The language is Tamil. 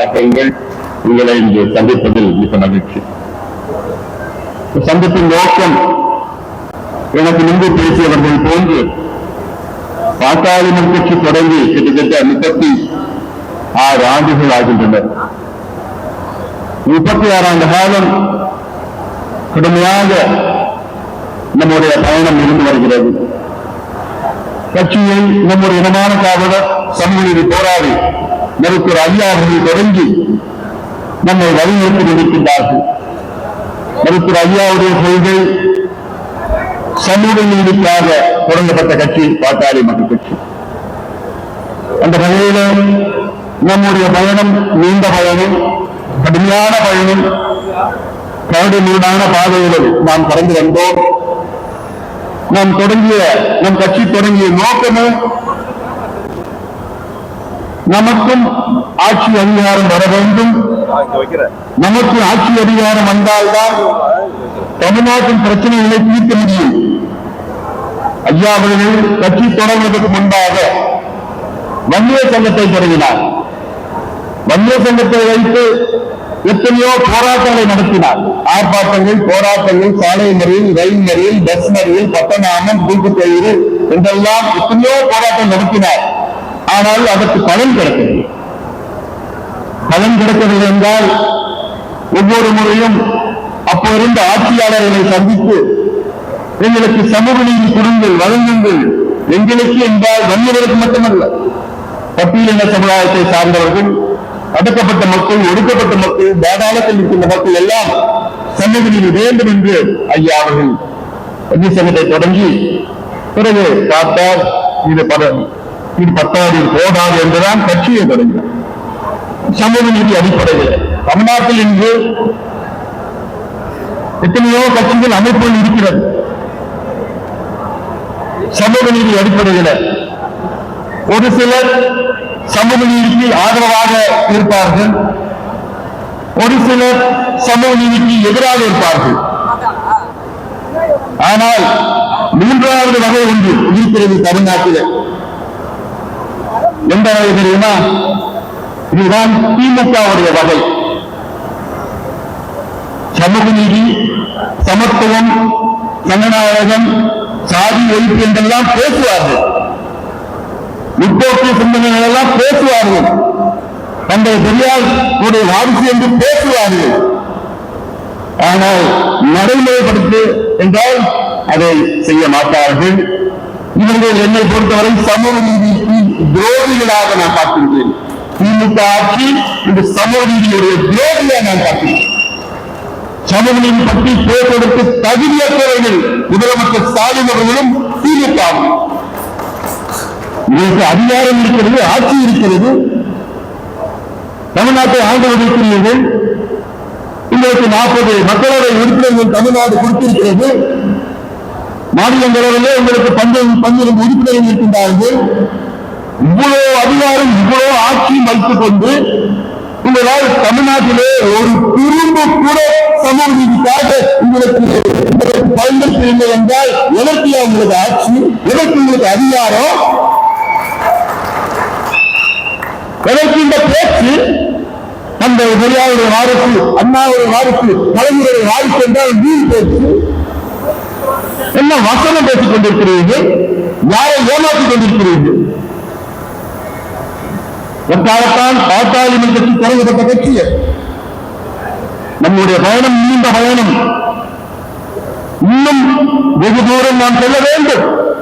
வணக்கங்கள் உங்களை இங்கு சந்திப்பதில் மிக மகிழ்ச்சி. சந்திப்பின் நோக்கம் எனக்கு முன்பு பேசியவர்கள் போன்று பாட்டாளி கட்சி தொடங்கி கிட்டத்தட்ட முப்பத்தி ஆறு ஆண்டுகள் ஆகின்றன முப்பத்தி ஆறாண்டு காலம் கடுமையாக நம்முடைய பயணம் இருந்து வருகிறது. கட்சியை நம்முடைய இனமான காவலர் சமூக போராடி மருத்துவர் ஐயா அவர்கள் தொடங்கி நம்மை வழிநடத்தி கொண்டிருக்கின்றார்கள். மருத்துவர் ஐயாவுடைய கொள்கை சமூக நீதிக்காக தொடங்கப்பட்ட கட்சி பாட்டாளி மக்கள் கட்சி. அந்த வகையில நம்முடைய பயணம் நீண்ட பயணம் கடுமையான பயணம் கரடு நீடான நாம் கடந்து வந்தோம். நாம் தொடங்கிய நம் கட்சி தொடங்கிய நோக்கமே நமக்கும் ஆட்சி அதிகாரம் வர வேண்டும். நமக்கு ஆட்சி அதிகாரம் வந்தால்தான் தமிழ்நாட்டின் பிரச்சனைகளை தீர்க்க முடியும். ஐயா அவர்கள் கட்சி தொடங்குவதற்கு முன்பாக வன்னிய சங்கத்தை தொடங்கினார். வன்னிய சங்கத்தை வைத்து எத்தனையோ போராட்டங்களை நடத்தினார். ஆர்ப்பாட்டங்கள் போராட்டங்கள் சாலை மறியல் ரயில் மறியல் பஸ் மறியல் பட்டநாமம் தூக்குத்தயிறு என்றெல்லாம் எத்தனையோ போராட்டம் நடத்தினார். ஆனால் அதற்கு பலன் கிடைக்கவில்லை. பலன் கிடைக்கவில்லை என்றால் ஒவ்வொரு முறையும் அப்போ இருந்த ஆட்சியாளர்களை சந்தித்து எங்களுக்கு சமூக நீதி கொடுங்கள் வழங்குங்கள். எங்களுக்கு என்றால் வன்னியர்களுக்கு மட்டுமல்ல பட்டியலின சமுதாயத்தை சார்ந்தவர்கள் அடக்கப்பட்ட மக்கள் ஒடுக்கப்பட்ட மக்கள் பாதாளத்தில் இருக்கின்ற மக்கள் எல்லாம் சமூக நீதி வேண்டும் என்று ஐயா அவர்கள் வங்கி சங்கத்தை தொடங்கி பிறகு காத்தார் இது பல இது பத்தாது இது போதாது என்றுதான் கட்சியை தொடங்கினார் சமூக நீதி அடிப்படையில். தமிழ்நாட்டில் இன்று எத்தனையோ கட்சிகள் அமைப்புகள் இருக்கிறது. சமூக நீதி அடிப்படையில் ஒரு சிலர் சமூக நீதிக்கு ஆதரவாக இருப்பார்கள். ஒரு சிலர் சமூக நீதிக்கு எதிராக இருப்பார்கள். ஆனால் மூன்றாவது வகை ஒன்று இருக்கிறது தமிழ்நாட்டில். எந்த வகை தெரியுமா? இதுதான் திமுகவுடைய வகை. சமூக நீதி சமத்துவம் ஜனநாயகம் சாதி ஒழிப்பு என்றெல்லாம் பேசுவார்கள். முற்போக்கிய சிந்தனைகள் எல்லாம் பேசுவார்கள். தந்தை பெரியார் உடைய வாரிசு என்று பேசுவார்கள். ஆனால் நடைமுறைப்படுத்து என்றால் அதை செய்ய மாட்டார்கள். இவர்கள் என்னை பொறுத்தவரை சமூக நீதிக்கு துரோகிகளாக நான் பார்க்கின்றேன் திமுக ஆட்சி இந்த சமூக நீதியுடைய துரோகியாக நான் பார்க்கிறேன் சமூக நீதி பற்றி பேசுவதற்கு தகுதியற்றவர்கள் முதலமைச்சர் ஸ்டாலின் அவர்களும் திமுக உங்களுக்கு அதிகாரம் இருக்கிறது ஆட்சி இருக்கிறது. தமிழ்நாட்டை ஆண்டு வகிக்கிறீர்கள் உங்களுக்கு நாற்பது மக்களவை உறுப்பினர்கள் தமிழ்நாடு கொடுத்திருக்கிறது. மாநிலங்களவையிலே உங்களுக்கு பஞ்சம் பன்னிரண்டு உறுப்பினர்கள் இருக்கின்றார்கள். இவ்வளவு அதிகாரம் இவ்வளவு ஆட்சியும் வைத்துக் கொண்டு உங்களால் தமிழ்நாட்டிலே ஒரு குறும்பு கூட சமூக நீதிக்காக உங்களுக்கு உங்களுக்கு பயன்படுத்தவில்லை என்றால் எதற்கு உங்களுக்கு ஆட்சி? எதற்கு உங்களுக்கு அதிகாரம்? எதற்கு இந்த பேச்சு? அந்த பெரியாருடைய வாரிசு அண்ணாவுடைய வாரிசு கலைஞருடைய வாரிசு என்றால் நீர் பேச்சு. என்ன வசனம் பேசிக் கொண்டிருக்கிறீர்கள்? யாரை ஏமாற்றிக் கொண்டிருக்கிறீர்கள்? எக்காலத்தான் பாட்டாளி கட்சி தொடங்கப்பட்ட கட்சி நம்முடைய பயணம் நீண்ட பயணம். இன்னும் வெகு தூரம் நாம் செல்ல வேண்டும்.